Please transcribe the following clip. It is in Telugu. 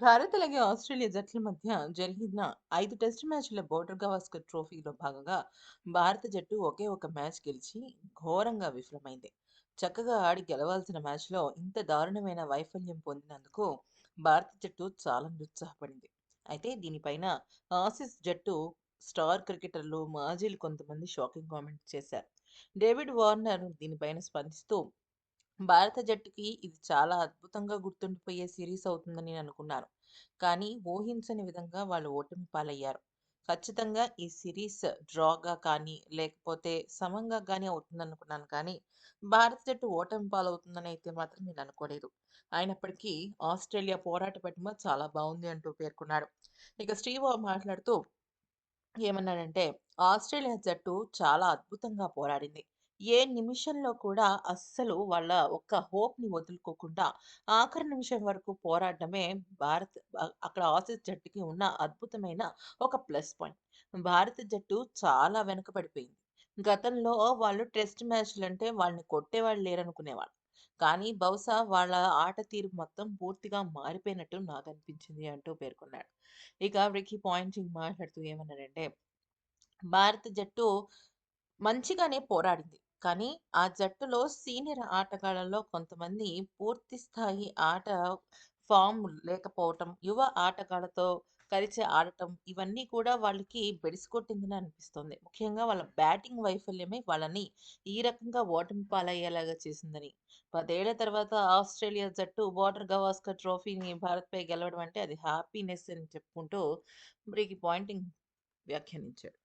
భారత్ అలాగే ఆస్ట్రేలియా జట్ల మధ్య జరిగిన ఐదు టెస్ట్ మ్యాచ్‌ల బోర్డర్ గవాస్కర్ ట్రోఫీలో భాగంగా భారత జట్టు ఒకే ఒక మ్యాచ్ గెలిచి ఘోరంగా విఫలమైంది. చక్కగా ఆడి గెలవాల్సిన మ్యాచ్‌లో ఇంత దారుణమైన వైఫల్యం పొందినందుకు భారత జట్టు చాలా నిరుత్సాహపడింది. అయితే దీనిపైన ఆసిస్ జట్టు స్టార్ క్రికెటర్లు, మాజీలు కొంతమంది షాకింగ్ కామెంట్స్ చేశారు. డేవిడ్ వార్నర్ దీనిపైన స్పందిస్తూ భారత జట్టుకి ఇది చాలా అద్భుతంగా గుర్తుండిపోయే సిరీస్ అవుతుందని నేను అనుకున్నాను కానీ ఊహించని విధంగా వాళ్ళు ఓటమి పాలయ్యారు. ఖచ్చితంగా ఈ సిరీస్ డ్రాగా కానీ, లేకపోతే సమంగా కానీ అవుతుంది అనుకున్నాను కానీ, భారత జట్టు ఓటమి పాలవుతుందనైతే మాత్రం నేను అనుకోలేదు అయినప్పటికీ ఆస్ట్రేలియా పోరాట పటిమ చాలా బాగుంది అంటూ పేర్కొన్నాడు. ఇక స్టీవ్ మాట్లాడుతూ ఏమన్నాడంటే, ఆస్ట్రేలియా జట్టు చాలా అద్భుతంగా పోరాడింది. ఏ నిమిషంలో కూడా అస్సలు వాళ్ళ ఒక్క హోప్‌ని వదులుకోకుండా ఆఖరి నిమిషం వరకు పోరాడడమే భారత్ అక్కడ ఆసీస్ జట్టుకి ఉన్న అద్భుతమైన ఒక ప్లస్ పాయింట్. భారత జట్టు చాలా వెనకబడిపోయింది. గతంలో వాళ్ళు టెస్ట్ మ్యాచ్లు అంటే వాళ్ళని కొట్టేవాళ్ళు లేరనుకునేవాళ్ళు కానీ బహుశా వాళ్ళ ఆట తీరు మొత్తం పూర్తిగా మారిపోయినట్టు నాకు అనిపించింది అంటూ పేర్కొన్నాడు. ఇక రికీ పాయింటింగ్ మాట్లాడుతూ ఏమన్నాడంటే, భారత జట్టు మంచిగానే పోరాడింది. కానీ ఆ జట్టులో సీనియర్ ఆటగాళ్ళలో కొంతమంది పూర్తి స్థాయి ఆట ఫామ్ లేకపోవటం, యువ ఆటగాళ్ళతో కలిసి ఆడటం ఇవన్నీ కూడా వాళ్ళకి బెడిసికొట్టిందని అనిపిస్తోంది. ముఖ్యంగా వాళ్ళ బ్యాటింగ్ వైఫల్యమే వాళ్ళని ఈ రకంగా ఓటమి పాలయ్యేలాగా చేసిందని, పదేళ్ళ తర్వాత ఆస్ట్రేలియా జట్టు బార్డర్ గవాస్కర్ ట్రోఫీని భారత్‌పై గెలవడం అంటే అది హ్యాపీనెస్ అని చెప్పుకుంటూ రికీ పాయింటింగ్ వ్యాఖ్యానించాడు.